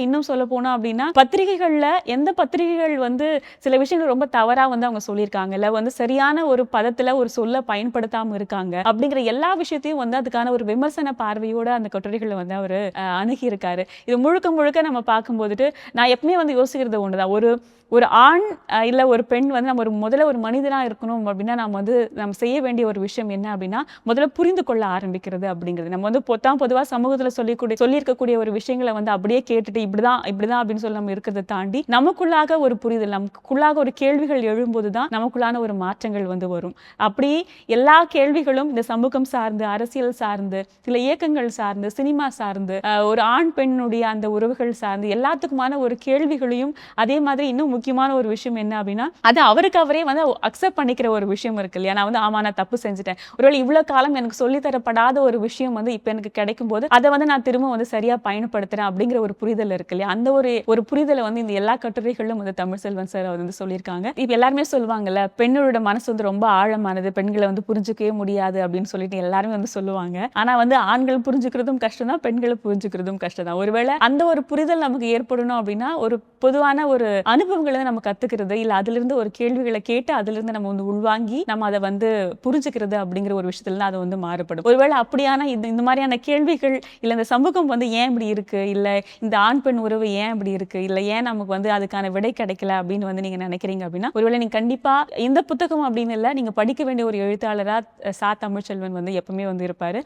இன்னும் சொல்ல போனோம் அப்படின்னா பத்திரிகைகளில் எந்த பத்திரிகைகள் வந்து சில விஷயங்கள் ரொம்ப தவறாக வந்து அவங்க சொல்லியிருக்காங்க. இல்லை வந்து சரியான ஒரு பதத்தில் ஒரு சொல்ல பயன்படுத்தாமல் இருக்காங்க. அப்படிங்கிற எல்லா விஷயத்தையும் வந்து அதுக்கான ஒரு விமர்சன பார்வையோட அந்த கட்டுரைகளை வந்து அவர் அணுகியிருக்காரு. இது முழுக்க முழுக்க நம்ம பார்க்கும்போதுட்டு நான் எப்பவுமே வந்து யோசிக்கிறது ஒண்ணுதான். ஒரு ஒரு ஆண் இல்லை ஒரு பெண் வந்து நம்ம ஒரு முதல்ல ஒரு மனிதனாக இருக்கணும் அப்படின்னா நம்ம வந்து நம்ம செய்ய வேண்டிய ஒரு விஷயம் என்ன அப்படின்னா முதல்ல புரிந்து கொள்ள ஆரம்பிக்கிறது அப்படிங்கிறது. நம்ம வந்து பொத்தாம் பொதுவாக சமூகத்தில் சொல்லிக்கூடிய சொல்லியிருக்கக்கூடிய ஒரு விஷயங்களை வந்து அப்படியே கேட்டுட்டு இப்படிதான் இப்படிதான் அப்படின்னு சொல்லி நம்ம இருக்கிறத தாண்டி நமக்குள்ளாக ஒரு புரிதல் நமக்குள்ளாக ஒரு கேள்விகள் எழும்போது தான் நமக்குள்ளான ஒரு மாற்றங்கள் வந்து வரும். அப்படி எல்லா கேள்விகளும் இந்த சமூகம் சார்ந்து அரசியல் சார்ந்து சில இயக்கங்கள் சார்ந்து சினிமா சார்ந்து ஒரு ஆண் பெண்ணுடைய அந்த உறவுகள் சார்ந்து எல்லாத்துக்குமான ஒரு கேள்விகளையும் அதே மாதிரி இன்னும் முக்கியமான ஒரு விஷயம் என்ன அப்படின்னா அது அவருக்கு அவரே வந்து அக்செப்ட் பண்ணிக்கிற ஒரு விஷயம் இருக்கு இல்லையா? நான் வந்து ஆமா நான் தப்பு செஞ்சுட்டேன். ஒருவேளை இவ்வளவு காலம் எனக்கு சொல்லித் தரப்படாத ஒரு விஷயம் வந்து இப்ப எனக்கு கிடைக்கும் போது அதை வந்து நான் திரும்ப வந்து சரியா பயன்படுத்துறேன் அப்படிங்கிற ஒரு புரிதல் இருக்கு இல்லையா? அந்த ஒரு ஒரு புரிதலை வந்து இந்த எல்லா கட்டுரைகளிலும் வந்து தமிழ் செல்வன் சார் அவர் வந்து சொல்லியிருக்காங்க. இப்போ எல்லாருமே சொல்லுவாங்கல்ல பெண்ணோட மனசு வந்து ரொம்ப ஆழமானது பெண்களை வந்து புரிஞ்சுக்கவே முடியாது அப்படின்னு சொல்லிட்டு எல்லாருமே வந்து சொல்லுவாங்க. ஆனா வந்து ஆண்கள் புரிஞ்சுக்கிறதும் கஷ்டம் தான் பெண்களை புரிஞ்சுக்கிறதும் கஷ்டம் தான். ஒருவேளை அந்த ஒரு புரிதல் நமக்கு ஏற்படணும் அப்படின்னா ஒரு பொதுவான ஒரு அனுபவங்களை நம்ம கத்துக்கிறது இல்ல அதுல இருந்து ஒரு கேள்விகளை கேட்டு அதுல இருந்து நம்ம வந்து உள்வாங்கி நம்ம அதை வந்து புரிஞ்சுக்கிறது அப்படிங்கிற ஒரு விஷயத்துல தான் அது வந்து மாறுபடும். ஒருவேளை அப்படியான இந்த இந்த மாதிரியான கேள்விகள் இல்ல இந்த சமூகம் வந்து ஏன் இப்படி இருக்கு? இல்ல இந்த ஆண் பெண் உறவு ஏன் இப்படி இருக்கு? இல்ல ஏன் நமக்கு வந்து அதுக்கான விடை கிடைக்கல அப்படின்னு வந்து நீங்க நினைக்கிறீங்க அப்படின்னா ஒருவேளை நீங்க கண்டிப்பா இந்த புத்தகம் அப்படின்னு இல்ல நீங்க படிக்க வேண்டிய ஒரு எழுத்தாளரா சா. தமிழ்ச்செல்வன் வந்து எப்பவுமே வந்து இருப்பாரு.